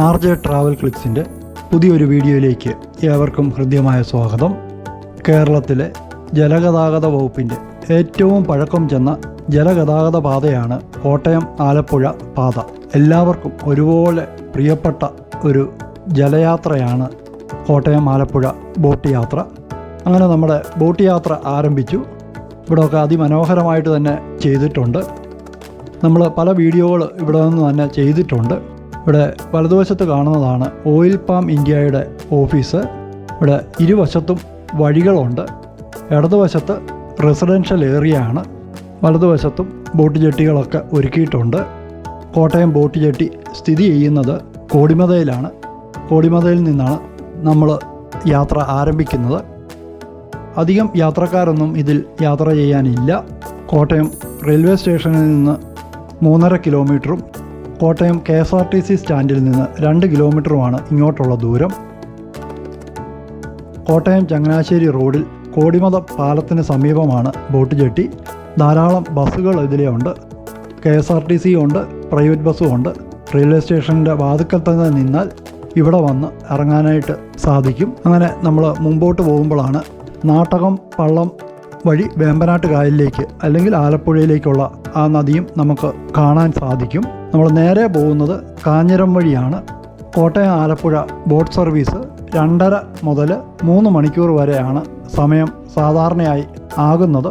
R J travel ക്ലിക്സിന്റെ പുതിയൊരു വീഡിയോയിലേക്ക് ഏവർക്കും ഹൃദ്യമായ സ്വാഗതം. കേരളത്തിലെ ജലഗതാഗത വകുപ്പിന്റെ ഏറ്റവും പഴക്കം ചെന്ന ജലഗതാഗത പാതയാണ് കോട്ടയം ആലപ്പുഴ പാത. എല്ലാവർക്കും ഒരുപോലെ പ്രിയപ്പെട്ട ഒരു ജലയാത്രയാണ് കോട്ടയം ആലപ്പുഴ ബോട്ട് യാത്ര. അങ്ങനെ നമ്മുടെ ബോട്ട് യാത്ര ആരംഭിച്ചു. ഇവിടെയൊക്കെ അതിമനോഹരമായിട്ട് തന്നെ ചെയ്തിട്ടുണ്ട്. നമ്മൾ പല വീഡിയോകൾ ഇവിടെ നിന്ന് തന്നെ ചെയ്തിട്ടുണ്ട്. ഇവിടെ വലതുവശത്ത് കാണുന്നതാണ് ഓയിൽ പാം ഇന്ത്യയുടെ ഓഫീസ്. ഇവിടെ ഇരുവശത്തും വഴികളുണ്ട്. ഇടതുവശത്ത് റെസിഡൻഷ്യൽ ഏരിയ ആണ് വലതുവശത്തും ബോട്ട് ജെട്ടികളൊക്കെ ഒരുക്കിയിട്ടുണ്ട്. കോട്ടയം ബോട്ട് ജെട്ടി സ്ഥിതി ചെയ്യുന്നത് കോടിമതയിലാണ്. കോടിമതയിൽ നിന്നാണ് നമ്മൾ യാത്ര ആരംഭിക്കുന്നത്. അധികം യാത്രക്കാരൊന്നും ഇതിൽ യാത്ര ചെയ്യാനില്ല. കോട്ടയം റെയിൽവേ സ്റ്റേഷനിൽ നിന്ന് മൂന്നര കിലോമീറ്ററും Kottayam K S R T C സ്റ്റാൻഡിൽ നിന്ന് രണ്ട് കിലോമീറ്ററുമാണ് ഇങ്ങോട്ടുള്ള ദൂരം. കോട്ടയം ചങ്ങനാശ്ശേരി റോഡിൽ കോടിമത പാലത്തിന് സമീപമാണ് ബോട്ട് ജെട്ടി. ധാരാളം ബസ്സുകൾ ഇതിലെ ഉണ്ട് K S R T C ഉണ്ട് പ്രൈവറ്റ് ബസ്സും ഉണ്ട്. റെയിൽവേ സ്റ്റേഷന്റെ വാതുക്കൽ തന്നെ നിന്നാൽ ഇവിടെ വന്ന് ഇറങ്ങാനായിട്ട് സാധിക്കും. അങ്ങനെ നമ്മൾ മുമ്പോട്ട് പോകുമ്പോഴാണ് നാട്ടകം പള്ളം വഴി വേമ്പനാട്ട് കായലിലേക്ക് അല്ലെങ്കിൽ ആലപ്പുഴയിലേക്കുള്ള ആ നദിയും നമുക്ക് കാണാൻ സാധിക്കും. നമ്മൾ നേരെ പോകുന്നത് കാഞ്ഞിരം വഴിയാണ്. കോട്ടയം ആലപ്പുഴ ബോട്ട് സർവീസ് രണ്ടര മുതൽ മൂന്ന് മണിക്കൂർ വരെയാണ് സമയം സാധാരണയായി ആകുന്നത്.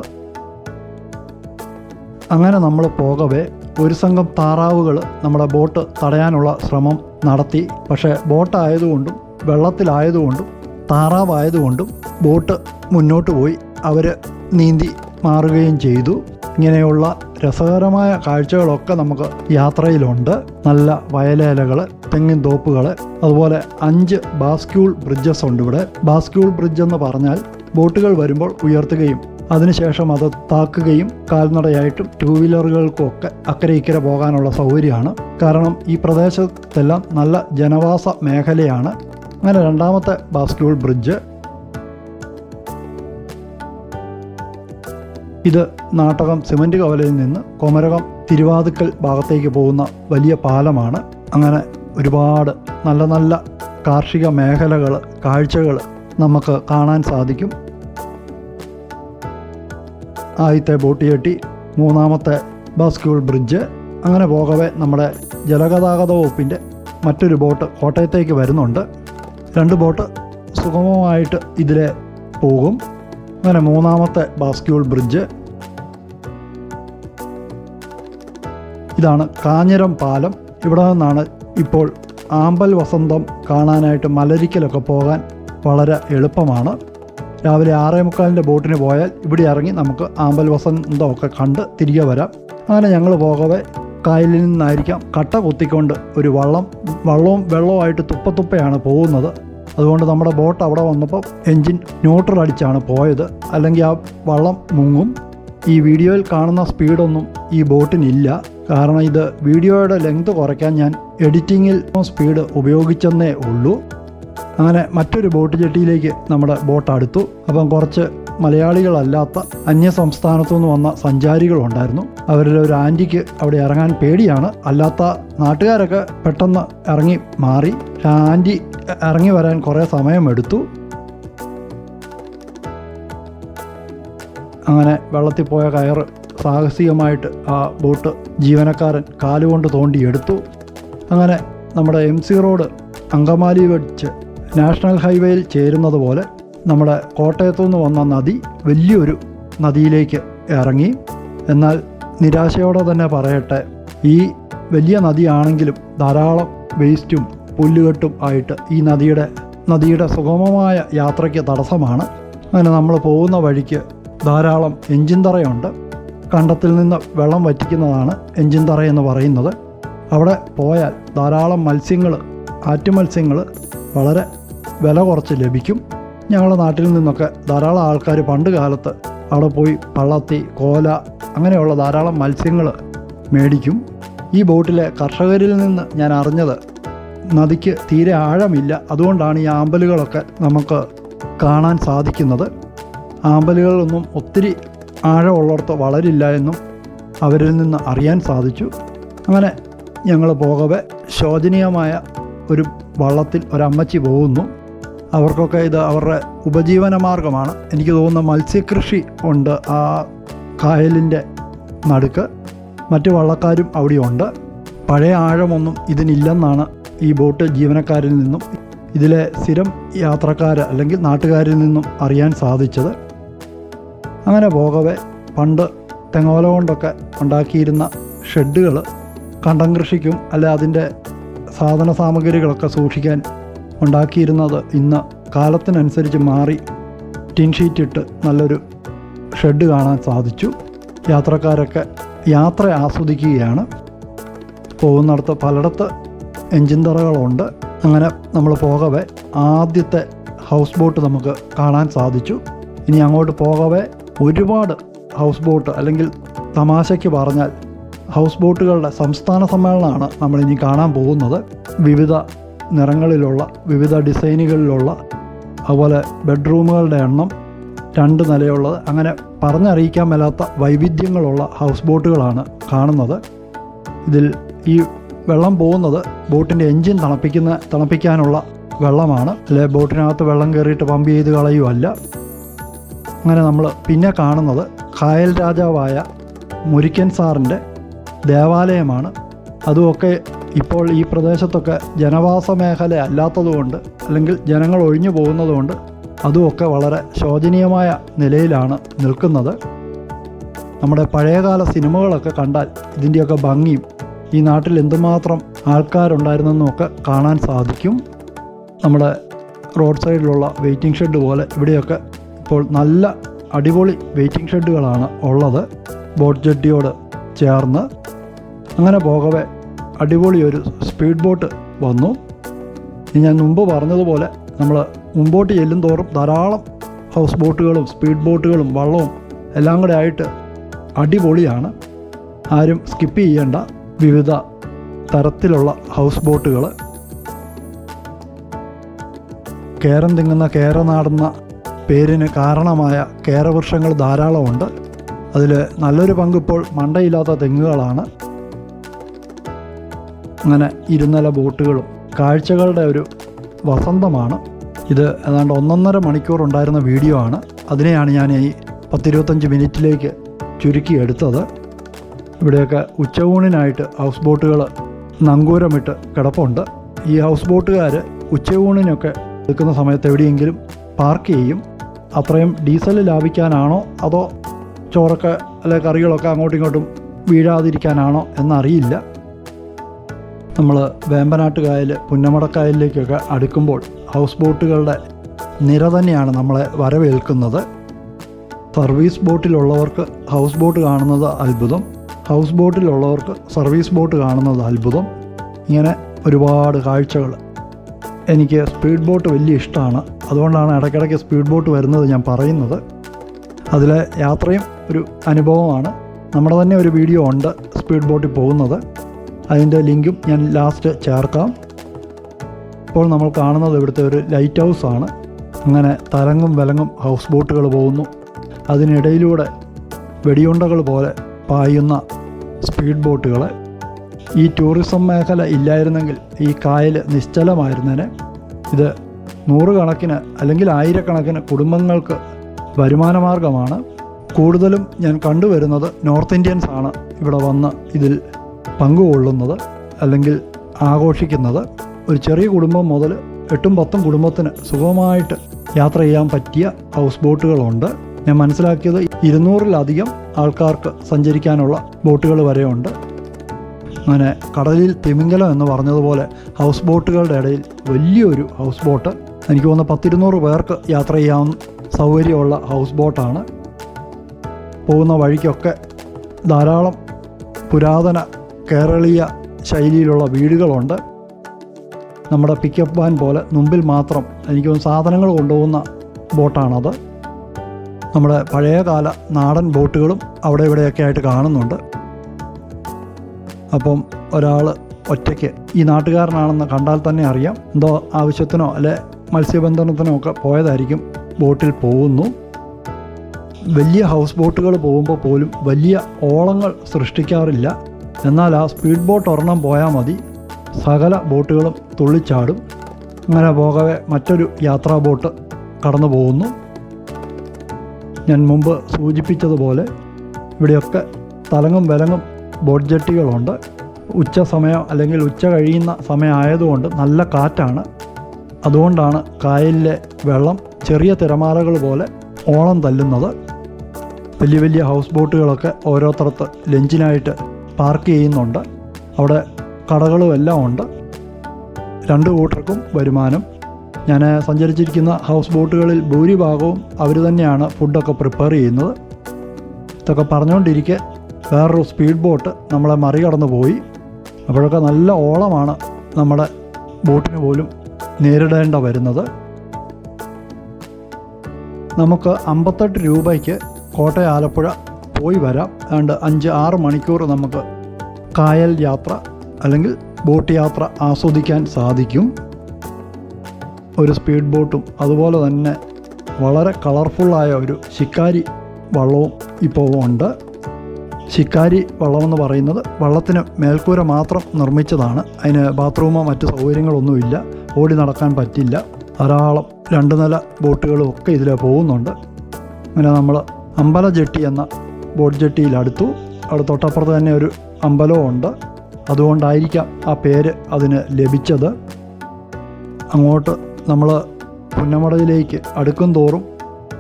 അങ്ങനെ നമ്മൾ പോകവേ ഒരു സംഘം താറാവുകൾ നമ്മുടെ ബോട്ട് തടയാനുള്ള ശ്രമം നടത്തി. പക്ഷേ ബോട്ടായതുകൊണ്ടും വെള്ളത്തിലായതുകൊണ്ടും താറാവായതുകൊണ്ടും ബോട്ട് മുന്നോട്ട് പോയി. അവർ നീന്തി മാറുകയും ചെയ്തു. ഇങ്ങനെയുള്ള രസകരമായ കാഴ്ചകളൊക്കെ നമുക്ക് യാത്രയിലുണ്ട്. നല്ല വയലേലകൾ തെങ്ങിൻ തോപ്പുകൾ അതുപോലെ അഞ്ച് ബാസ്ക്യൂൾ ബ്രിഡ്ജസ് ഉണ്ട് ഇവിടെ. ബാസ്ക്യൂൾ ബ്രിഡ്ജ് എന്ന് പറഞ്ഞാൽ ബോട്ടുകൾ വരുമ്പോൾ ഉയർത്തുകയും അതിനുശേഷം അത് താക്കുകയും കാൽനടയായിട്ടും ടൂ വീലറുകൾക്കും ഒക്കെ അക്കരെ ഇക്കരെ പോകാനുള്ള സൗകര്യമാണ്. കാരണം ഈ പ്രദേശത്തെല്ലാം നല്ല ജനവാസ മേഖലയാണ്. അങ്ങനെ രണ്ടാമത്തെ ബാസ്ക്യൂൾ ബ്രിഡ്ജ്. ഇത് നാട്ടകം സിമന്റ് കവലയിൽ നിന്ന് കൊമരകം തിരുവാതുക്കൽ ഭാഗത്തേക്ക് പോകുന്ന വലിയ പാലമാണ്. അങ്ങനെ ഒരുപാട് നല്ല നല്ല കാർഷിക മേഖലകൾ കാഴ്ചകൾ നമുക്ക് കാണാൻ സാധിക്കും. ആദ്യത്തെ ബോട്ട് ചട്ടി മൂന്നാമത്തെ ബാസ്ക്യൂൾ ബ്രിഡ്ജ്. അങ്ങനെ പോകവേ നമ്മുടെ ജലഗതാഗത വകുപ്പിന്റെ മറ്റൊരു ബോട്ട് കോട്ടയത്തേക്ക് വരുന്നുണ്ട്. രണ്ട് ബോട്ട് സുഗമമായിട്ട് ഇതിലെ പോകും. അങ്ങനെ മൂന്നാമത്തെ ബാസ്ക്യൂൾ ബ്രിഡ്ജ്. ഇതാണ് കാഞ്ഞിരം പാലം. ഇവിടെ നിന്നാണ് ഇപ്പോൾ ആമ്പൽ വസന്തം കാണാനായിട്ട് മലരിക്കലൊക്കെ പോകാൻ വളരെ എളുപ്പമാണ്. രാവിലെ ആറേ മുക്കാലിന്റെ ബോട്ടിന് പോയാൽ ഇവിടെ ഇറങ്ങി നമുക്ക് ആമ്പൽ വസന്തമൊക്കെ കണ്ട് തിരികെ വരാം. അങ്ങനെ ഞങ്ങൾ പോകവേ കായലിൽ നിന്നായിരിക്കാം കട്ട കുത്തിക്കൊണ്ട് ഒരു വള്ളം വള്ളവും വെള്ളവുമായിട്ട് തുപ്പത്തുപ്പയാണ് പോകുന്നത്. അതുകൊണ്ട് നമ്മുടെ ബോട്ട് അവിടെ വന്നപ്പോൾ എൻജിൻ ന്യൂട്രൽ അടിച്ചാണ് പോയത്. അല്ലെങ്കിൽ ആ വള്ളം മുങ്ങും. ഈ വീഡിയോയിൽ കാണുന്ന സ്പീഡൊന്നും ഈ ബോട്ടിനില്ല. കാരണം ഇത് വീഡിയോയുടെ ലെങ്ത് കുറയ്ക്കാൻ ഞാൻ എഡിറ്റിങ്ങിൽ സ്പീഡ് ഉപയോഗിച്ചെന്നേ ഉള്ളൂ. അങ്ങനെ മറ്റൊരു ബോട്ട് ജെട്ടിയിലേക്ക് നമ്മുടെ ബോട്ട് അടുത്തു. അപ്പം കുറച്ച് മലയാളികളല്ലാത്ത അന്യ സംസ്ഥാനത്തു നിന്ന് വന്ന സഞ്ചാരികളുണ്ടായിരുന്നു. അവരിൽ ഒരു ആന്റിക്ക് അവിടെ ഇറങ്ങാൻ പേടിയാണ്. അല്ലാത്ത നാട്ടുകാരൊക്കെ പെട്ടെന്ന് ഇറങ്ങി മാറി. ആന്റി ഇറങ്ങി വരാൻ കുറേ സമയമെടുത്തു. അങ്ങനെ വെള്ളത്തിൽ പോയ കയറ് സാഹസികമായിട്ട് ആ ബോട്ട് ജീവനക്കാരൻ കാലുകൊണ്ട് തോണ്ടിയെടുത്തു. അങ്ങനെ നമ്മുടെ എം സി റോഡ് അങ്കമാലി വെച്ച് നാഷണൽ ഹൈവേയിൽ ചേരുന്നത് പോലെ നമ്മുടെ കോട്ടയത്തു നിന്ന് വന്ന നദി വലിയൊരു നദിയിലേക്ക് ഇറങ്ങി. എന്നാൽ നിരാശയോടെ തന്നെ പറയട്ടെ ഈ വലിയ നദിയാണെങ്കിലും ധാരാളം വേസ്റ്റും പുല്ലുകെട്ടും ആയിട്ട് ഈ നദിയുടെ നദിയുടെ സുഗമമായ യാത്രയ്ക്ക് തടസ്സമാണ്. അങ്ങനെ നമ്മൾ പോകുന്ന വഴിക്ക് ധാരാളം എഞ്ചിൻ തറയുണ്ട്. കണ്ടത്തിൽ നിന്ന് വെള്ളം വറ്റിക്കുന്നതാണ് എഞ്ചിൻ തറ എന്ന് പറയുന്നത്. അവിടെ പോയാൽ ധാരാളം മത്സ്യങ്ങൾ ആറ്റുമത്സ്യങ്ങൾ വളരെ വില കുറച്ച് ലഭിക്കും. ഞങ്ങളുടെ നാട്ടിൽ നിന്നൊക്കെ ധാരാളം ആൾക്കാർ പണ്ട് കാലത്ത് അവിടെ പോയി പള്ളത്തി കോല അങ്ങനെയുള്ള ധാരാളം മത്സ്യങ്ങൾ മേടിക്കും. ഈ ബോട്ടിലെ കർഷകരിൽ നിന്ന് ഞാൻ അറിഞ്ഞത് നദിക്ക് തീരെ ആഴമില്ല. അതുകൊണ്ടാണ് ഈ ആമ്പലുകളൊക്കെ നമുക്ക് കാണാൻ സാധിക്കുന്നത്. ആമ്പലുകളൊന്നും ഒത്തിരി ആഴമുള്ളിടത്ത് വളരില്ല എന്നും അവരിൽ നിന്ന് അറിയാൻ സാധിച്ചു. അങ്ങനെ ഞങ്ങൾ പോകവെ ശോചനീയമായ ഒരു വള്ളത്തിൽ ഒരമ്മച്ചി പോകുന്നു. അവർക്കൊക്കെ ഇത് അവരുടെ ഉപജീവന മാർഗമാണ്. എനിക്ക് തോന്നുന്ന മത്സ്യകൃഷി ഉണ്ട് ആ കായലിന്റെ നടുക്ക്. മറ്റ് വള്ളക്കാരും അവിടെയുണ്ട് പഴയ ആഴമൊന്നും ഇതിനില്ലെന്നാണ് ഈ ബോട്ട് ജീവനക്കാരിൽ നിന്നും ഇതിലെ സ്ഥിരം യാത്രക്കാർ അല്ലെങ്കിൽ നാട്ടുകാരിൽ നിന്നും അറിയാൻ സാധിച്ചത്. അങ്ങനെ പോകവെ പണ്ട് തെങ്ങോല കൊണ്ടൊക്കെ ഉണ്ടാക്കിയിരുന്ന ഷെഡുകൾ കണ്ടം കൃഷിക്കും അല്ലെ അതിന്റെ സാധന സാമഗ്രികളൊക്കെ സൂക്ഷിക്കാൻ ഉണ്ടാക്കിയിരുന്നത് ഇന്ന് കാലത്തിനനുസരിച്ച് മാറി ടിൻ ഷീറ്റ് ഇട്ട് നല്ലൊരു ഷെഡ് കാണാൻ സാധിച്ചു. യാത്രക്കാരൊക്കെ യാത്ര ആസ്വദിക്കുകയാണ്. പോകുന്നിടത്ത് പലയിടത്ത് എഞ്ചിൻ തറകളുണ്ട്. അങ്ങനെ നമ്മൾ പോകവേ ആദ്യത്തെ ഹൗസ് ബോട്ട് നമുക്ക് കാണാൻ സാധിച്ചു. ഇനി അങ്ങോട്ട് പോകവേ ഒരുപാട് ഹൗസ് ബോട്ട് അല്ലെങ്കിൽ തമാശയ്ക്ക് പറഞ്ഞാൽ ഹൗസ് ബോട്ടുകളുടെ സംസ്ഥാന സമ്മേളനമാണ് നമ്മൾ ഇനി കാണാൻ പോകുന്നത്. വിവിധ നിറങ്ങളിലുള്ള വിവിധ ഡിസൈനുകളിലുള്ള അതുപോലെ ബെഡ്റൂമുകളുടെ എണ്ണം രണ്ട് നിലയുള്ളത്. അങ്ങനെ പറഞ്ഞറിയിക്കാൻ മേലാത്ത വൈവിധ്യങ്ങളുള്ള ഹൗസ് ബോട്ടുകളാണ് കാണുന്നത്. ഇതിൽ ഈ വെള്ളം പോകുന്നത് ബോട്ടിന്റെ എൻജിൻ തണുപ്പിക്കുന്ന തണുപ്പിക്കാനുള്ള വെള്ളമാണ്. അല്ലെ ബോട്ടിനകത്ത് വെള്ളം കയറിയിട്ട് പമ്പ് ചെയ്ത് കളയുമല്ല അങ്ങനെ നമ്മൾ പിന്നെ കാണുന്നത് കായൽ രാജാവായ മുരിക്കൻ സാറിന്റെ ദേവാലയമാണ്. അതുമൊക്കെ ഇപ്പോൾ ഈ പ്രദേശത്തൊക്കെ ജനവാസ മേഖല അല്ലാത്തതുകൊണ്ട് അല്ലെങ്കിൽ ജനങ്ങൾ ഒഴിഞ്ഞു പോകുന്നതുകൊണ്ട് അതുമൊക്കെ വളരെ ശോചനീയമായ നിലയിലാണ് നിൽക്കുന്നത്. നമ്മുടെ പഴയകാല സിനിമകളൊക്കെ കണ്ടാൽ ഇതിന്റെയൊക്കെ ഭംഗിയും ഈ നാട്ടിൽ എന്തുമാത്രം ആൾക്കാരുണ്ടായിരുന്നെന്നൊക്കെ കാണാൻ സാധിക്കും. നമ്മുടെ റോഡ് സൈഡിലുള്ള വെയിറ്റിംഗ് ഷെഡ് പോലെ ഇവിടെയൊക്കെ ഇപ്പോൾ നല്ല അടിപൊളി വെയിറ്റിംഗ് ഷെഡുകളാണ് ഉള്ളത്. ബോട്ട് ജെട്ടിയോട് ചേർന്ന്. അങ്ങനെ പോകവെ അടിപൊളി ഒരു സ്പീഡ് ബോട്ട് വന്നു. ഞാൻ മുമ്പ് പറഞ്ഞതുപോലെ നമ്മൾ മുമ്പോട്ട് ചെല്ലും തോറും ധാരാളം ഹൗസ് ബോട്ടുകളും സ്പീഡ് ബോട്ടുകളും വള്ളവും എല്ലാം കൂടെ ആയിട്ട് അടിപൊളിയാണ്. ആരും സ്കിപ്പ് ചെയ്യേണ്ട വിവിധ തരത്തിലുള്ള ഹൗസ് ബോട്ടുകൾ കേരം തിങ്ങുന്ന കേരനാടുന്ന പേരിന് കാരണമായ കേരവൃക്ഷങ്ങൾ ധാരാളമുണ്ട്. അതിൽ നല്ലൊരു പങ്കിപ്പോൾ മണ്ടയില്ലാത്ത തെങ്ങുകളാണ്. അങ്ങനെ ഇരുന്നല ബോട്ടുകളും കാഴ്ചകളുടെ ഒരു വസന്തമാണ്. ഇത് ഏതാണ്ട് ഒന്നൊന്നര മണിക്കൂർ ഉണ്ടായിരുന്ന വീഡിയോ ആണ്. അതിനെയാണ് ഞാൻ ഈ പത്തിരുപത്തഞ്ച് മിനിറ്റിലേക്ക് ചുരുക്കി എടുത്തത്. ഇവിടെയൊക്കെ ഉച്ചയൂണിനായിട്ട് ഹൗസ് ബോട്ടുകൾ നങ്കൂരമിട്ട് കിടപ്പുണ്ട്. ഈ ഹൗസ് ബോട്ടുകാർ ഉച്ചയൂണിനൊക്കെ എടുക്കുന്ന സമയത്ത് എവിടെയെങ്കിലും പാർക്ക് ചെയ്യും. അത്രയും ഡീസൽ ലാഭിക്കാനാണോ അതോ ചോറൊക്കെ അല്ലെ കറികളൊക്കെ അങ്ങോട്ടും ഇങ്ങോട്ടും വീഴാതിരിക്കാനാണോ എന്നറിയില്ല. നമ്മൾ വേമ്പനാട്ടുകായൽ പുന്നമടക്കായലിലേക്കൊക്കെ അടുക്കുമ്പോൾ ഹൗസ് ബോട്ടുകളുടെ നിര തന്നെയാണ് നമ്മളെ വരവേൽക്കുന്നത്. സർവീസ് ബോട്ടിലുള്ളവർക്ക് ഹൗസ് ബോട്ട് കാണുന്നത് അത്ഭുതം. ഹൗസ് ബോട്ടിലുള്ളവർക്ക് സർവീസ് ബോട്ട് കാണുന്നത് അത്ഭുതം. ഇങ്ങനെ ഒരുപാട് കാഴ്ചകൾ. എനിക്ക് സ്പീഡ് ബോട്ട് വലിയ ഇഷ്ടമാണ്. അതുകൊണ്ടാണ് ഇടയ്ക്കിടയ്ക്ക് സ്പീഡ് ബോട്ട് വരുന്നത് ഞാൻ പറയുന്നത്. അതിലെ യാത്രയും ഒരു അനുഭവമാണ്. നമ്മുടെ തന്നെ ഒരു വീഡിയോ ഉണ്ട് സ്പീഡ് ബോട്ടിൽ പോകുന്നത്. അതിന്റെ ലിങ്കും ഞാൻ ലാസ്റ്റ് ചേർക്കാം. ഇപ്പോൾ നമ്മൾ കാണുന്നത് ഇവിടുത്തെ ഒരു ലൈറ്റ് ഹൗസ് ആണ്. അങ്ങനെ തലങ്ങും വിലങ്ങും ഹൗസ് ബോട്ടുകൾ പോകുന്നു. അതിനിടയിലൂടെ വെടിയുണ്ടകൾ പോലെ പായുന്ന സ്പീഡ് ബോട്ടുകൾ ഈ ടൂറിസം മേഖല ഇല്ലായിരുന്നെങ്കിൽ ഈ കായൽ നിശ്ചലമായിരുന്നേനെ. ഇത് നൂറുകണക്കിന് അല്ലെങ്കിൽ ആയിരക്കണക്കിന് കുടുംബങ്ങൾക്ക് വരുമാന മാർഗമാണ് കൂടുതലും ഞാൻ കണ്ടുവരുന്നത് നോർത്ത് ഇന്ത്യൻസ് ആണ് ഇവിടെ വന്ന് ഇതിൽ പങ്കുകൊള്ളുന്നത് അല്ലെങ്കിൽ ആഘോഷിക്കുന്നത് ഒരു ചെറിയ കുടുംബം മുതൽ എട്ടും പത്തും കുടുംബത്തിന് സുഖമായിട്ട് യാത്ര ചെയ്യാൻ പറ്റിയ ഹൗസ് ബോട്ടുകളുണ്ട്. ഞാൻ മനസ്സിലാക്കിയത് ഇരുന്നൂറിലധികം ആൾക്കാർക്ക് സഞ്ചരിക്കാനുള്ള ബോട്ടുകൾ വരെയുണ്ട്. അങ്ങനെ കടലിൽ തിമിംഗലം എന്ന് പറഞ്ഞതുപോലെ ഹൗസ് ബോട്ടുകളുടെ ഇടയിൽ വലിയൊരു ഹൗസ് ബോട്ട്. എനിക്ക് തോന്നുന്ന പത്തിരുന്നൂറ് പേർക്ക് യാത്ര ചെയ്യാവുന്ന സൗകര്യമുള്ള ഹൗസ് ബോട്ടാണ്. പോകുന്ന വഴിക്കൊക്കെ ധാരാളം പുരാതന കേരളീയ ശൈലിയിലുള്ള വീടുകളുണ്ട്. നമ്മുടെ പിക്കപ്പ് വാൻ പോലെ മുമ്പിൽ മാത്രം എനിക്ക് സാധനങ്ങൾ കൊണ്ടുപോകുന്ന ബോട്ടാണത്. നമ്മുടെ പഴയകാല നാടൻ ബോട്ടുകളും അവിടെ ഇവിടെയൊക്കെ ആയിട്ട് കാണുന്നുണ്ട്. അപ്പം ഒരാൾ ഒറ്റയ്ക്ക് ഈ നാട്ടുകാരനാണെന്ന് കണ്ടാൽ തന്നെ അറിയാം. എന്തോ ആവശ്യത്തിനോ അല്ലെ മത്സ്യബന്ധനത്തിനോ ഒക്കെ പോയതായിരിക്കും ബോട്ടിൽ പോകുന്നു. വലിയ ഹൗസ് ബോട്ടുകൾ പോകുമ്പോൾ പോലും വലിയ ഓളങ്ങൾ സൃഷ്ടിക്കാറില്ല. എന്നാൽ ആ സ്പീഡ് ബോട്ട് ഒരെണ്ണം പോയാൽ മതി. സകല ബോട്ടുകളും തുള്ളിച്ചാടും. അങ്ങനെ പോകവെ മറ്റൊരു യാത്രാ ബോട്ട് കടന്നു പോകുന്നു. ഞാൻ മുമ്പ് സൂചിപ്പിച്ചതുപോലെ ഇവിടെയൊക്കെ തലങ്ങും വിലങ്ങും ബോട്ട് ജെട്ടികളുണ്ട് ഉച്ച സമയം അല്ലെങ്കിൽ ഉച്ച കഴിയുന്ന സമയമായതുകൊണ്ട് നല്ല കാറ്റാണ്. അതുകൊണ്ടാണ് കായലിലെ വെള്ളം ചെറിയ തിരമാലകൾ പോലെ ഓളം തല്ലുന്നത്. വലിയ വലിയ ഹൗസ് ബോട്ടുകളൊക്കെ ഓരോരുത്തരത്ത് ലഞ്ചിനായിട്ട് പാർക്ക് ചെയ്യുന്നുണ്ട്. അവിടെ കടകളും എല്ലാം ഉണ്ട്. രണ്ട് കൂട്ടർക്കും വരുമാനം. ഞാൻ സഞ്ചരിച്ചിരിക്കുന്ന ഹൗസ് ബോട്ടുകളിൽ ഭൂരിഭാഗവും അവർ തന്നെയാണ് ഫുഡൊക്കെ പ്രിപ്പയർ ചെയ്യുന്നത്. ഇതൊക്കെ പറഞ്ഞുകൊണ്ടിരിക്കെ വേറൊരു സ്പീഡ് ബോട്ട് നമ്മളെ മറികടന്ന് പോയി അപ്പോഴൊക്കെ നല്ല ഓളമാണ് നമ്മുടെ ബോട്ടിന് പോലും നേരിടേണ്ട വരുന്നത്. നമുക്ക് അമ്പത്തെട്ട് രൂപയ്ക്ക് കോട്ടയം ആലപ്പുഴ പോയി വരാം. ഏതാണ്ട് അഞ്ച് ആറ് മണിക്കൂർ നമുക്ക് കായൽ യാത്ര അല്ലെങ്കിൽ ബോട്ട് യാത്ര ആസ്വദിക്കാൻ സാധിക്കും. ഒരു സ്പീഡ് ബോട്ടും അതുപോലെ തന്നെ വളരെ കളർഫുള്ളായ ഒരു ശിക്കാരി വള്ളവും ഇപ്പോൾ ഉണ്ട്. ശിക്കാരി വള്ളമെന്ന് പറയുന്നത് വള്ളത്തിന് മേൽക്കൂര മാത്രം നിർമ്മിച്ചതാണ്. അതിന് ബാത്റൂമോ മറ്റ് സൗകര്യങ്ങളൊന്നുമില്ല ഓടി നടക്കാൻ പറ്റില്ല. ധാരാളം രണ്ട് നില ബോട്ടുകളും ഒക്കെ ഇതിൽ പോകുന്നുണ്ട്. അങ്ങനെ നമ്മൾ അമ്പല ജെട്ടി എന്ന ബോട്ട് ജെട്ടിയിൽ അടുത്തു അവിടെ തൊട്ടപ്പുറത്ത് തന്നെ ഒരു അമ്പലവും ഉണ്ട്. അതുകൊണ്ടായിരിക്കാം ആ പേര് അതിന് ലഭിച്ചത്. അങ്ങോട്ട് നമ്മൾ പുന്നമടയിലേക്ക് അടുക്കും തോറും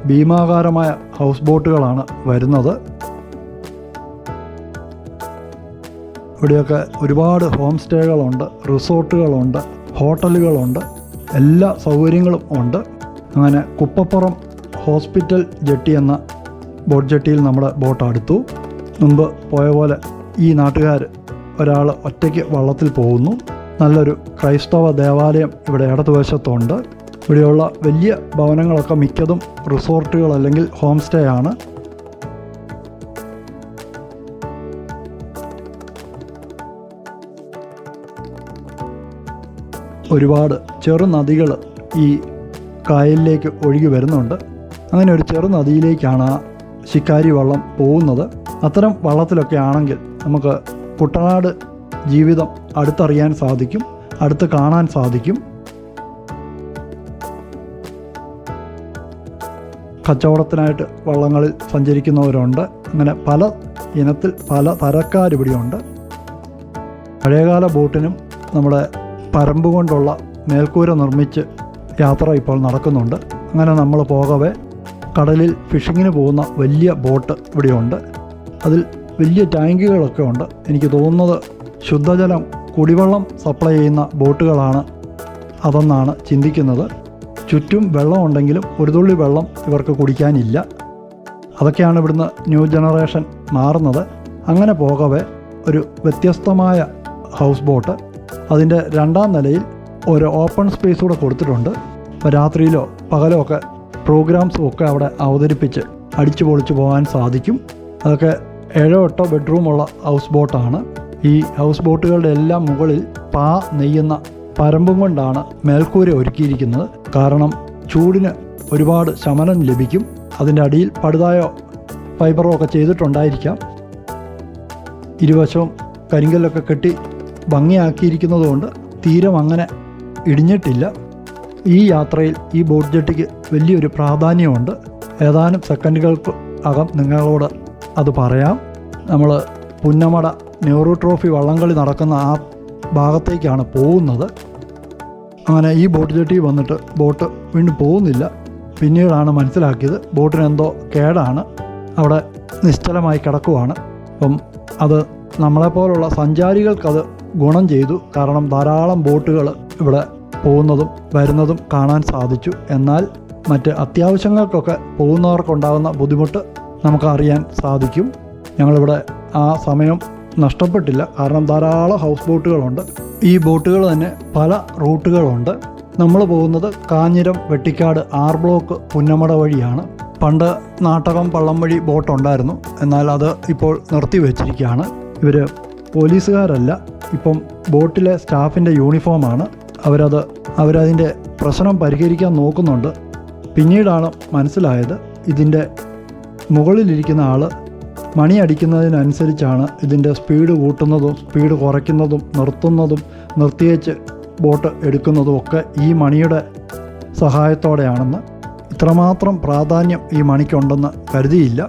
ഭീമാകാരമായ ഹൗസ് ബോട്ടുകളാണ് വരുന്നത്. ഇവിടെയൊക്കെ ഒരുപാട് ഹോം സ്റ്റേകളുണ്ട് റിസോർട്ടുകളുണ്ട് ഹോട്ടലുകളുണ്ട് എല്ലാ സൗകര്യങ്ങളും ഉണ്ട്. അങ്ങനെ കുപ്പപ്പുറം ഹോസ്പിറ്റൽ ജെട്ടി എന്ന ബോട്ട് ജെട്ടിയിൽ നമ്മുടെ ബോട്ട് അടുത്തു. മുമ്പ് പോയ പോലെ ഈ നാട്ടുകാർ ഒരാൾ ഒറ്റയ്ക്ക് വള്ളത്തിൽ പോകുന്നു. നല്ലൊരു ക്രൈസ്തവ ദേവാലയം ഇവിടെ ഇടതുവശത്തുണ്ട്. ഇവിടെയുള്ള വലിയ ഭവനങ്ങളൊക്കെ മിക്കതും റിസോർട്ടുകൾ അല്ലെങ്കിൽ ഹോം സ്റ്റേ ആണ്. ഒരുപാട് ചെറു നദികൾ ഈ കായലിലേക്ക് ഒഴുകി വരുന്നുണ്ട്. അങ്ങനെ ഒരു ചെറു നദിയിലേക്കാണ് ശിക്കാരി വള്ളം പോകുന്നത് അത്തരം വള്ളത്തിലൊക്കെ ആണെങ്കിൽ നമുക്ക് കുട്ടനാട് ജീവിതം അടുത്തറിയാൻ സാധിക്കും അടുത്ത് കാണാൻ സാധിക്കും. കച്ചവടത്തിനായിട്ട് വള്ളങ്ങളിൽ സഞ്ചരിക്കുന്നവരുണ്ട്. അങ്ങനെ പല ഇനത്തിൽ പല തരക്കാരിവിടെയുണ്ട് പഴയകാല ബോട്ടിനും നമ്മുടെ പരമ്പ് കൊണ്ടുള്ള മേൽക്കൂര നിർമ്മിച്ച് യാത്ര ഇപ്പോൾ നടക്കുന്നുണ്ട്. അങ്ങനെ നമ്മൾ പോകവേ കടലിൽ ഫിഷിങ്ങിന് പോകുന്ന വലിയ ബോട്ട് ഇവിടെയുണ്ട്. അതിൽ വലിയ ടാങ്കുകളൊക്കെ ഉണ്ട്. എനിക്ക് തോന്നുന്നത് ശുദ്ധജലം കുടിവെള്ളം സപ്ലൈ ചെയ്യുന്ന ബോട്ടുകളാണ് അതെന്നാണ് ചിന്തിക്കുന്നത്. ചുറ്റും വെള്ളമുണ്ടെങ്കിലും ഒരു തുള്ളി വെള്ളം ഇവർക്ക് കുടിക്കാനില്ല. അതൊക്കെയാണ് ഇവിടുന്ന് ന്യൂ ജനറേഷൻ മാറുന്നത്. അങ്ങനെ പോകവേ ഒരു വ്യത്യസ്തമായ ഹൗസ് ബോട്ട്. അതിന്റെ രണ്ടാം നിലയിൽ ഒരു ഓപ്പൺ സ്പേസ് കൂടെ കൊടുത്തിട്ടുണ്ട്. രാത്രിയിലോ പകലോ ഒക്കെ പ്രോഗ്രാംസും ഒക്കെ അവിടെ അവതരിപ്പിച്ച് അടിച്ചു പൊളിച്ചു പോകാൻ സാധിക്കും. അതൊക്കെ ഏഴോ എട്ടോ ബെഡ്റൂമുള്ള ഹൗസ് ബോട്ടാണ് ഈ ഹൗസ് ബോട്ടുകളുടെ എല്ലാം മുകളിൽ പാ നെയ്യുന്ന പരമ്പും കൊണ്ടാണ് മേൽക്കൂര ഒരുക്കിയിരിക്കുന്നത്. കാരണം ചൂടിന് ഒരുപാട് ശമനം ലഭിക്കും. അതിന്റെ അടിയിൽ പടുതായോ ഫൈബറോ ഒക്കെ ചെയ്തിട്ടുണ്ടായിരിക്കാം. ഇരുവശവും കരിങ്കല്ലൊക്കെ കെട്ടി ഭംഗിയാക്കിയിരിക്കുന്നതുകൊണ്ട് തീരം അങ്ങനെ ഇടിഞ്ഞിട്ടില്ല. ഈ യാത്രയിൽ ഈ ബോട്ട് ജെട്ടിക്ക് വലിയൊരു പ്രാധാന്യമുണ്ട്. ഏതാനും സെക്കൻഡുകൾക്ക് അകം നിങ്ങളോട് അത് പറയാം. നമ്മൾ പുന്നമട നെഹ്റു ട്രോഫി വള്ളംകളി നടക്കുന്ന ആ ഭാഗത്തേക്കാണ് പോകുന്നത്. അങ്ങനെ ഈ ബോട്ട് ജെട്ടി വന്നിട്ട് ബോട്ട് വീണ്ടും പോകുന്നില്ല. പിന്നീടാണ് മനസ്സിലാക്കിയത് ബോട്ടിനെന്തോ കേടാണ്. അവിടെ നിശ്ചലമായി കിടക്കുവാണ്. അപ്പം അത് നമ്മളെപ്പോലുള്ള സഞ്ചാരികൾക്കത് ഗുണം ചെയ്തു. കാരണം ധാരാളം ബോട്ടുകൾ ഇവിടെ പോകുന്നതും വരുന്നതും കാണാൻ സാധിച്ചു. എന്നാൽ മറ്റ് അത്യാവശ്യങ്ങൾക്കൊക്കെ പോകുന്നവർക്കുണ്ടാകുന്ന ബുദ്ധിമുട്ട് നമുക്കറിയാൻ സാധിക്കും. ഞങ്ങളിവിടെ ആ സമയം നഷ്ടപ്പെട്ടില്ല. കാരണം ധാരാളം ഹൗസ് ബോട്ടുകളുണ്ട്. ഈ ബോട്ടുകൾ തന്നെ പല റൂട്ടുകളുണ്ട്. നമ്മൾ പോകുന്നത് കാഞ്ഞിരം വെട്ടിക്കാട് ആർ ബ്ലോക്ക് പുന്നമട വഴിയാണ്. പണ്ട് നാട്ടകം പള്ളം വഴി ബോട്ടുണ്ടായിരുന്നു. എന്നാൽ അത് ഇപ്പോൾ നിർത്തിവെച്ചിരിക്കുകയാണ് ഇവർ പോലീസുകാരല്ല. ഇപ്പം ബോട്ടിലെ സ്റ്റാഫിന്റെ യൂണിഫോമാണ്. അവരത് അവരതിന്റെ പ്രശ്നം പരിഹരിക്കാൻ നോക്കുന്നുണ്ട്. പിന്നീടാണ് മനസ്സിലായത് ഇതിന്റെ മുകളിലിരിക്കുന്ന ആൾ മണി അടിക്കുന്നതിനനുസരിച്ചാണ് ഇതിന്റെ സ്പീഡ് കൂട്ടുന്നതും സ്പീഡ് കുറയ്ക്കുന്നതും നിർത്തുന്നതും നിർത്തിയേച്ച് ബോട്ട് എടുക്കുന്നതും ഒക്കെ ഈ മണിയുടെ സഹായത്തോടെയാണെന്ന് ഇത്രമാത്രം പ്രാധാന്യം ഈ മണിക്കുണ്ടെന്ന് കരുതിയില്ല.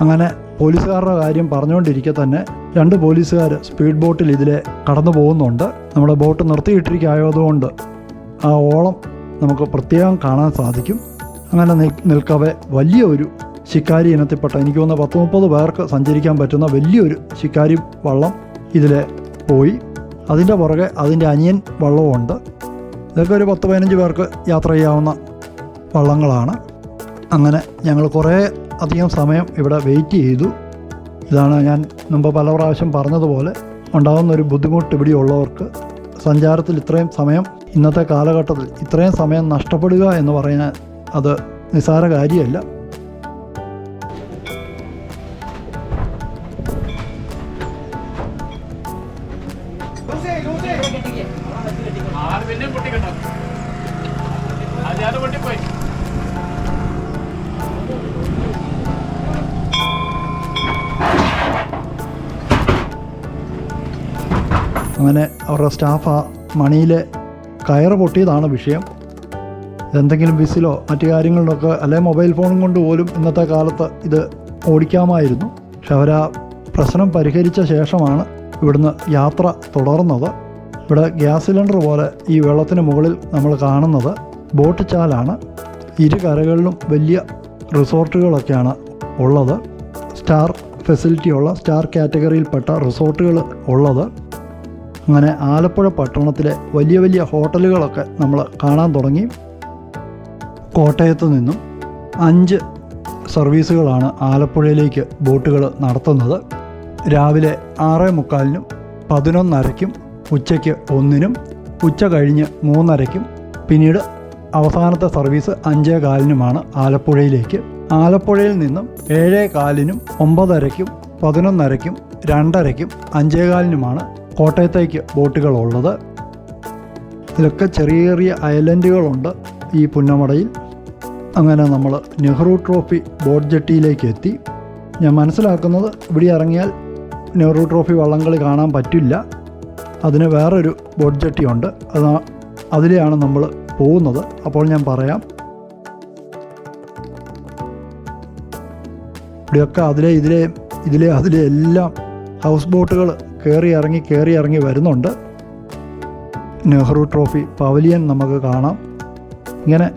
അങ്ങനെ പോലീസുകാരുടെ കാര്യം പറഞ്ഞുകൊണ്ടിരിക്കെ തന്നെ രണ്ട് പോലീസുകാർ സ്പീഡ് ബോട്ടിൽ ഇതിലെ കടന്നു പോകുന്നുണ്ട്. നമ്മുടെ ബോട്ട് നിർത്തിയിട്ടിരിക്കായതുകൊണ്ട് ആ ഓളം നമുക്ക് പ്രത്യേകം കാണാൻ സാധിക്കും. അങ്ങനെ നിൽ- നിൽക്കവേ വലിയ ഒരു ശിക്കാരി ഇനത്തിൽപ്പെട്ട എനിക്ക് തോന്നുന്ന പത്ത് മുപ്പത് പേർക്ക് സഞ്ചരിക്കാൻ പറ്റുന്ന വലിയൊരു ശിക്കാരി വള്ളം ഇതിലെ പോയി. അതിന്റെ പുറകെ അതിന്റെ അനിയൻ വള്ളവുമുണ്ട്. ഇതൊക്കെ ഒരു പത്ത് പതിനഞ്ച് പേർക്ക് യാത്ര ചെയ്യാവുന്ന വള്ളങ്ങളാണ്. അങ്ങനെ ഞങ്ങൾ കുറേ അധികം സമയം ഇവിടെ വെയിറ്റ് ചെയ്തു. ഇതാണ് ഞാൻ മുമ്പ് പല പ്രാവശ്യം പറഞ്ഞതുപോലെ ഉണ്ടാകുന്ന ഒരു ബുദ്ധിമുട്ട് ഇവിടെ ഉള്ളവർക്ക് സഞ്ചാരത്തിൽ ഇത്രയും സമയം ഇന്നത്തെ കാലഘട്ടത്തിൽ ഇത്രയും സമയം നഷ്ടപ്പെടുക എന്ന് പറഞ്ഞാൽ അത് നിസ്സാര കാര്യമല്ല. അങ്ങനെ അവരുടെ സ്റ്റാഫ് ആ മണിയിലെ കയറ് പൊട്ടിയതാണ് വിഷയം. എന്തെങ്കിലും ബിസിലോ മറ്റു കാര്യങ്ങളിലൊക്കെ അല്ലെങ്കിൽ മൊബൈൽ ഫോണും കൊണ്ട് പോലും ഇന്നത്തെ കാലത്ത് ഇത് ഓടിക്കാമായിരുന്നു. പക്ഷെ അവർ ആ പ്രശ്നം പരിഹരിച്ച ശേഷമാണ് ഇവിടുന്ന് യാത്ര തുടർന്നത്. ഇവിടെ ഗ്യാസ് സിലിണ്ടർ പോലെ ഈ വെള്ളത്തിന് മുകളിൽ നമ്മൾ കാണുന്നത് ബോട്ട് ചാലാണ്. ഇരു കരകളിലും വലിയ റിസോർട്ടുകളൊക്കെയാണ് ഉള്ളത്. സ്റ്റാർ ഫെസിലിറ്റിയുള്ള സ്റ്റാർ കാറ്റഗറിയിൽപ്പെട്ട റിസോർട്ടുകൾ ഉള്ളത്. അങ്ങനെ ആലപ്പുഴ പട്ടണത്തിലെ വലിയ വലിയ ഹോട്ടലുകളൊക്കെ നമ്മൾ കാണാൻ തുടങ്ങി. കോട്ടയത്ത് നിന്നും അഞ്ച് സർവീസുകളാണ് ആലപ്പുഴയിലേക്ക് ബോട്ടുകൾ നടത്തുന്നത്. രാവിലെ ആറ് മുക്കാലിനും പതിനൊന്നരയ്ക്കും ഉച്ചയ്ക്ക് ഒന്നിനും ഉച്ച കഴിഞ്ഞ് മൂന്നരയ്ക്കും പിന്നീട് അവസാനത്തെ സർവീസ് അഞ്ചേ കാലിനുമാണ് ആലപ്പുഴയിലേക്ക്. ആലപ്പുഴയിൽ നിന്നും ഏഴേ കാലിനും ഒമ്പതരയ്ക്കും പതിനൊന്നരയ്ക്കും രണ്ടരയ്ക്കും അഞ്ചേകാലിനുമാണ് കോട്ടയത്തേക്ക് ബോട്ടുകളുള്ളത്. ഇതിലൊക്കെ ചെറിയ ചെറിയ ഐലൻഡുകളുണ്ട് ഈ പുന്നമടയിൽ. അങ്ങനെ നമ്മൾ നെഹ്റു ട്രോഫി ബോട്ട് ജെട്ടിയിലേക്ക് എത്തി. ഞാൻ മനസ്സിലാക്കുന്നത് ഇവിടെ ഇറങ്ങിയാൽ നെഹ്റു ട്രോഫി വള്ളംകളി കാണാൻ പറ്റില്ല. അതിന് വേറൊരു ബോട്ട് ജെട്ടിയുണ്ട്. അത് അതിലെയാണ് നമ്മൾ പോകുന്നത്. അപ്പോൾ ഞാൻ പറയാം. ഇവിടെയൊക്കെ അതിലെ ഇതിലെ ഇതിലെ അതിലെ എല്ലാം ഹൗസ് ബോട്ടുകൾ കയറി ഇറങ്ങി കയറി ഇറങ്ങി വരുന്നുണ്ട്. നെഹ്റു ട്രോഫി പവലിയൻ നമുക്ക് കാണാം. ഇങ്ങനെ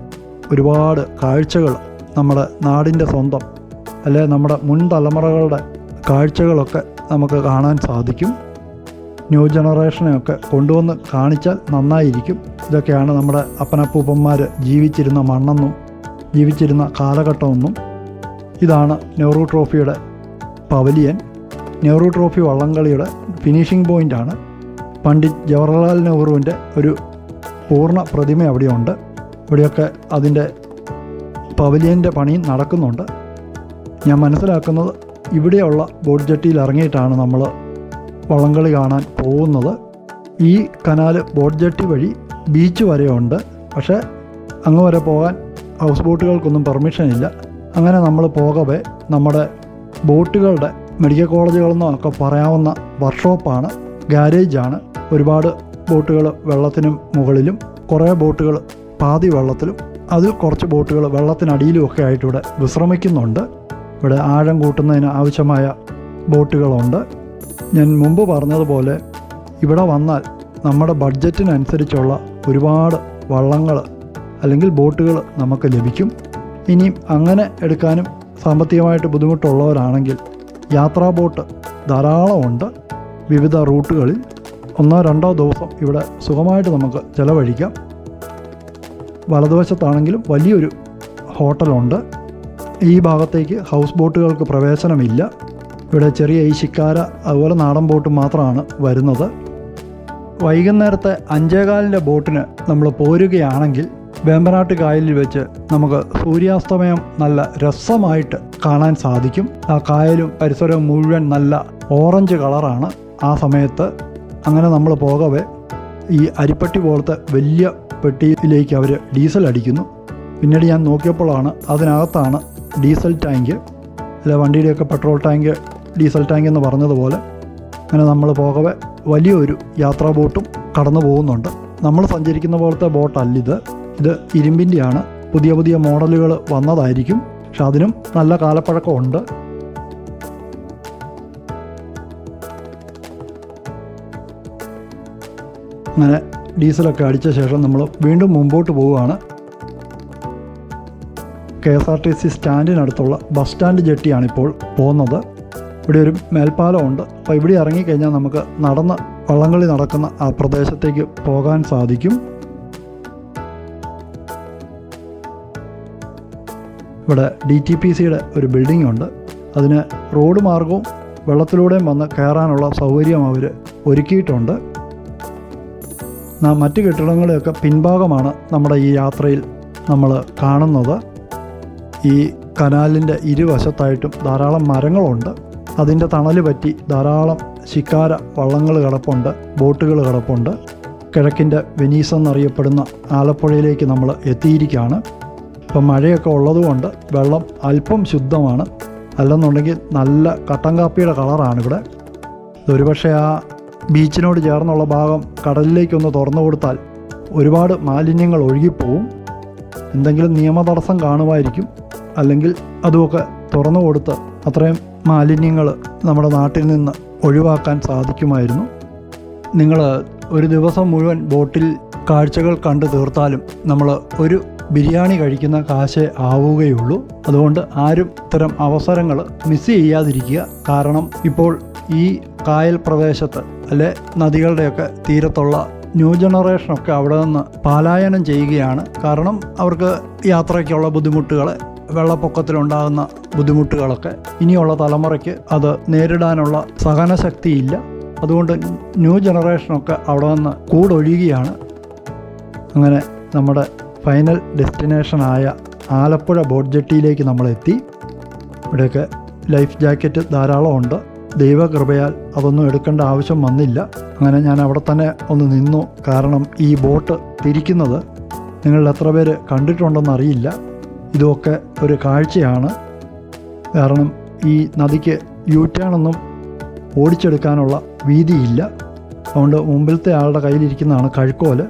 ഒരുപാട് കാഴ്ചകൾ നമ്മുടെ നാടിന്റെ സ്വന്തം അല്ലെ നമ്മുടെ മുൻ തലമുറകളുടെ കാഴ്ചകളൊക്കെ നമുക്ക് കാണാൻ സാധിക്കും. ന്യൂ ജനറേഷനെയൊക്കെ കൊണ്ടുവന്ന് കാണിച്ചാൽ നന്നായിരിക്കും. ഇതൊക്കെയാണ് നമ്മുടെ അപ്പനപ്പൂപ്പന്മാർ ജീവിച്ചിരുന്ന മണ്ണെന്നും ജീവിച്ചിരുന്ന കാലഘട്ടമെന്നും ഇതാണ് നെഹ്റു ട്രോഫിയുടെ പവലിയൻ. നെഹ്റു ട്രോഫി വള്ളംകളിയുടെ ഫിനിഷിംഗ് പോയിന്റാണ് പണ്ഡിറ്റ് ജവഹർലാൽ നെഹ്റുവിന്റെ ഒരു പൂർണ പ്രതിമ അവിടെയുണ്ട്. ഇവിടെയൊക്കെ അതിന്റെ പവലിയന്റെ പണി നടക്കുന്നുണ്ട്. ഞാൻ മനസ്സിലാക്കുന്നത് ഇവിടെയുള്ള ബോട്ട് ജെട്ടിയിൽ ഇറങ്ങിയിട്ടാണ് നമ്മൾ വള്ളംകളി കാണാൻ പോകുന്നത്. ഈ കനാൽ ബോട്ട് ജെട്ടി വഴി ബീച്ച് വരെയുണ്ട്. പക്ഷേ അങ്ങ് വരെ പോകാൻ ഹൗസ് ബോട്ടുകൾക്കൊന്നും പെർമിഷൻ ഇല്ല അങ്ങനെ നമ്മൾ പോകവേ നമ്മുടെ ബോട്ടുകളുടെ മെഡിക്കൽ കോളേജുകളെന്നോ ഒക്കെ പറയാവുന്ന വർക്ക്ഷോപ്പാണ് ഗാരേജാണ്. ഒരുപാട് ബോട്ടുകൾ വെള്ളത്തിനും മുകളിലും കുറേ ബോട്ടുകൾ പാതി വെള്ളത്തിലും അതിൽ കുറച്ച് ബോട്ടുകൾ വെള്ളത്തിനടിയിലും ഒക്കെ ആയിട്ട് ഇവിടെ വിശ്രമിക്കുന്നുണ്ട്. ഇവിടെ ആഴം കൂട്ടുന്നതിന് ആവശ്യമായ ബോട്ടുകളുണ്ട്. ഞാൻ മുമ്പ് പറഞ്ഞതുപോലെ ഇവിടെ വന്നാൽ നമ്മുടെ ബഡ്ജറ്റിനനുസരിച്ചുള്ള ഒരുപാട് വള്ളങ്ങൾ അല്ലെങ്കിൽ ബോട്ടുകൾ നമുക്ക് ലഭിക്കും. ഇനിയും അങ്ങനെ എടുക്കാനും സാമ്പത്തികമായിട്ട് ബുദ്ധിമുട്ടുള്ളവരാണെങ്കിൽ യാത്രാ ബോട്ട് ധാരാളമുണ്ട്. വിവിധ റൂട്ടുകളിൽ ഒന്നോ രണ്ടോ ദിവസം ഇവിടെ സുഖമായിട്ട് നമുക്ക് ചിലവഴിക്കാം. വലതുവശത്താണെങ്കിലും വലിയൊരു ഹോട്ടലുണ്ട്. ഈ ഭാഗത്തേക്ക് ഹൗസ് ബോട്ടുകൾക്ക് പ്രവേശനമില്ല. ഇവിടെ ചെറിയ ഈ ശിക്കാര അതുപോലെ നാടൻ ബോട്ട് മാത്രമാണ് വരുന്നത്. വൈകുന്നേരത്തെ അഞ്ചേകാലിന്റെ ബോട്ടിന് നമ്മൾ പോരുകയാണെങ്കിൽ വേമ്പനാട്ട് കായലിൽ വെച്ച് നമുക്ക് സൂര്യാസ്തമയം നല്ല രസമായിട്ട് കാണാൻ സാധിക്കും. ആ കായലും പരിസരവും മുഴുവൻ നല്ല ഓറഞ്ച് കളറാണ്. ആ സമയത്ത് അങ്ങനെ നമ്മൾ പോകവേ. ഈ അരിപ്പട്ടി പോലത്തെ വലിയ പെട്ടിയിലേക്ക് അവർ ഡീസൽ അടിക്കുന്നു. പിന്നീട് ഞാൻ നോക്കിയപ്പോഴാണ് അതിനകത്താണ് ഡീസൽ ടാങ്ക്. അല്ലെ വണ്ടിയുടെയൊക്കെ പെട്രോൾ ടാങ്ക് ഡീസൽ ടാങ്ക് എന്ന് പറഞ്ഞതുപോലെ. അങ്ങനെ നമ്മൾ പോകവെ. വലിയൊരു യാത്രാ ബോട്ടും കടന്നു പോകുന്നുണ്ട് നമ്മൾ സഞ്ചരിക്കുന്ന പോലത്തെ ബോട്ടല്ലിത് ഇത് ഇരുമ്പിന്റെയാണ്. പുതിയ പുതിയ മോഡലുകൾ വന്നതായിരിക്കും. പക്ഷെ അതിനും നല്ല കാലപ്പഴക്കമുണ്ട്. അങ്ങനെ ഡീസലൊക്കെ അടിച്ച ശേഷം നമ്മൾ വീണ്ടും മുമ്പോട്ട് പോവുകയാണ്. K S R T C സ്റ്റാൻഡിനടുത്തുള്ള bus stand ജെട്ടിയാണിപ്പോൾ പോകുന്നത്. ഇവിടെ ഒരു മേൽപ്പാലമുണ്ട്. അപ്പോൾ ഇവിടെ ഇറങ്ങിക്കഴിഞ്ഞാൽ നമുക്ക് നടന്ന് വള്ളംകളി നടക്കുന്ന ആ പ്രദേശത്തേക്ക് പോകാൻ സാധിക്കും. ഇവിടെ ഡി ടി പി സിയുടെ ഒരു ബിൽഡിംഗ് ഉണ്ട്. അതിന് റോഡ് മാർഗവും വെള്ളത്തിലൂടെയും വന്ന് കയറാനുള്ള സൗകര്യം അവർ ഒരുക്കിയിട്ടുണ്ട്. മറ്റ് കെട്ടിടങ്ങളെയൊക്കെ പിൻഭാഗമാണ് നമ്മുടെ ഈ യാത്രയിൽ നമ്മൾ കാണുന്നത്. ഈ കനാലിന്റെ ഇരുവശത്തായിട്ടും ധാരാളം മരങ്ങളുണ്ട്. അതിന്റെ തണൽ പറ്റി ധാരാളം ശിക്കാര വള്ളങ്ങൾ കിടപ്പുണ്ട് ബോട്ടുകൾ കിടപ്പുണ്ട്. കിഴക്കിന്റെ വെനീസ് എന്നറിയപ്പെടുന്ന ആലപ്പുഴയിലേക്ക് നമ്മൾ എത്തിയിരിക്കുകയാണ്. ഇപ്പം മഴയൊക്കെ ഉള്ളതുകൊണ്ട് വെള്ളം അല്പം ശുദ്ധമാണ്. അല്ലെന്നുണ്ടെങ്കിൽ നല്ല കട്ടൻ കാപ്പിയുടെ കളറാണ് ഇവിടെ ഒരുപക്ഷെ ആ ബീച്ചിനോട് ചേർന്നുള്ള ഭാഗം കടലിലേക്കൊന്ന് തുറന്നു കൊടുത്താൽ ഒരുപാട് മാലിന്യങ്ങൾ ഒഴുകിപ്പോവും. എന്തെങ്കിലും നിയമ തടസ്സം കാണുമായിരിക്കും. അല്ലെങ്കിൽ അതുമൊക്കെ തുറന്നു കൊടുത്ത് അത്രയും മാലിന്യങ്ങൾ നമ്മുടെ നാട്ടിൽ നിന്ന് ഒഴിവാക്കാൻ സാധിക്കുമായിരുന്നു. നിങ്ങൾ ഒരു ദിവസം മുഴുവൻ ബോട്ടിൽ കാഴ്ചകൾ കണ്ടു തീർത്താലും നമ്മൾ ഒരു ബിരിയാണി കഴിക്കുന്ന കാശേ ആവുകയുള്ളൂ. അതുകൊണ്ട് ആരും ഇത്തരം അവസരങ്ങൾ മിസ് ചെയ്യാതിരിക്കുക. കാരണം ഇപ്പോൾ ഈ കായൽ പ്രദേശത്ത് അല്ലെ നദികളുടെയൊക്കെ തീരത്തുള്ള ന്യൂ ജനറേഷനൊക്കെ അവിടെ നിന്ന് പാലായനം ചെയ്യുകയാണ്. കാരണം അവർക്ക് യാത്രയ്ക്കുള്ള ബുദ്ധിമുട്ടുകൾ വെള്ളപ്പൊക്കത്തിലുണ്ടാകുന്ന ബുദ്ധിമുട്ടുകളൊക്കെ ഇനിയുള്ള തലമുറയ്ക്ക് അത് നേരിടാനുള്ള സഹനശക്തിയില്ല. അതുകൊണ്ട് ന്യൂ ജനറേഷനൊക്കെ അവിടെ നിന്ന് കൂടൊഴിയുകയാണ് അങ്ങനെ നമ്മുടെ ഫൈനൽ ഡെസ്റ്റിനേഷനായ ആലപ്പുഴ ബോട്ട് ജെട്ടിയിലേക്ക് നമ്മളെത്തി. ഇവിടെയൊക്കെ ലൈഫ് ജാക്കറ്റ് ധാരാളമുണ്ട് ദൈവകൃപയാൽ അതൊന്നും എടുക്കേണ്ട ആവശ്യം വന്നില്ല. അങ്ങനെ ഞാൻ അവിടെ തന്നെ ഒന്ന് നിന്നു. കാരണം ഈ ബോട്ട് തിരിക്കുന്നത് നിങ്ങൾ എത്ര പേര് കണ്ടിട്ടുണ്ടെന്ന് അറിയില്ല. ഇതൊക്കെ ഒരു കാഴ്ചയാണ്. കാരണം ഈ നദിക്ക് യൂ ഓടിച്ചെടുക്കാനുള്ള വീതിയില്ല. അതുകൊണ്ട് മുമ്പിലത്തെ ആളുടെ കയ്യിലിരിക്കുന്നതാണ് കഴുക്കോൽ.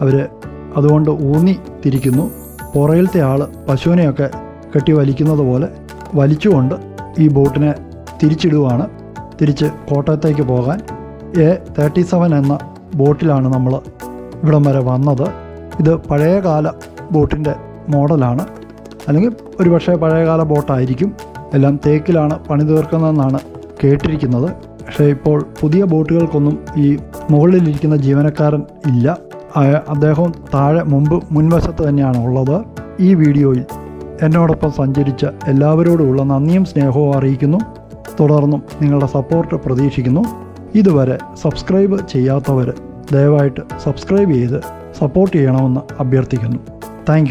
അവർ അതുകൊണ്ട് ഊന്നി തിരിക്കുന്നു. പുറയിലത്തെ ആൾ പശുവിനെയൊക്കെ കെട്ടി വലിക്കുന്നത് പോലെ വലിച്ചുകൊണ്ട് ഈ ബോട്ടിനെ തിരിച്ചിടുവാണ്. തിരിച്ച് കോട്ടയത്തേക്ക് പോകാൻ എ തേർട്ടി സെവൻ എന്ന ബോട്ടിലാണ് നമ്മൾ ഇവിടം വരെ വന്നത്. ഇത് പഴയകാല ബോട്ടിന്റെ മോഡലാണ്. അല്ലെങ്കിൽ ഒരു പക്ഷേ പഴയകാല ബോട്ടായിരിക്കും. എല്ലാം തേക്കിലാണ് പണി തീർക്കുന്നതെന്നാണ് കേട്ടിരിക്കുന്നത്. പക്ഷേ ഇപ്പോൾ പുതിയ ബോട്ടുകൾക്കൊന്നും ഈ മുകളിലിരിക്കുന്ന ജീവനക്കാരൻ ഇല്ല. അദ്ദേഹം താഴെ മുമ്പ് മുൻവശത്ത് തന്നെയാണ് ഉള്ളത്. ഈ വീഡിയോയിൽ എന്നോടൊപ്പം സഞ്ചരിച്ച എല്ലാവരോടുമുള്ള നന്ദിയും സ്നേഹവും അറിയിക്കുന്നു. തുടർന്നും നിങ്ങളുടെ സപ്പോർട്ട് പ്രതീക്ഷിക്കുന്നു. ഇതുവരെ സബ്സ്ക്രൈബ് ചെയ്യാത്തവർ ദയവായിട്ട് സബ്സ്ക്രൈബ് ചെയ്ത് സപ്പോർട്ട് ചെയ്യണമെന്ന് അഭ്യർത്ഥിക്കുന്നു. താങ്ക്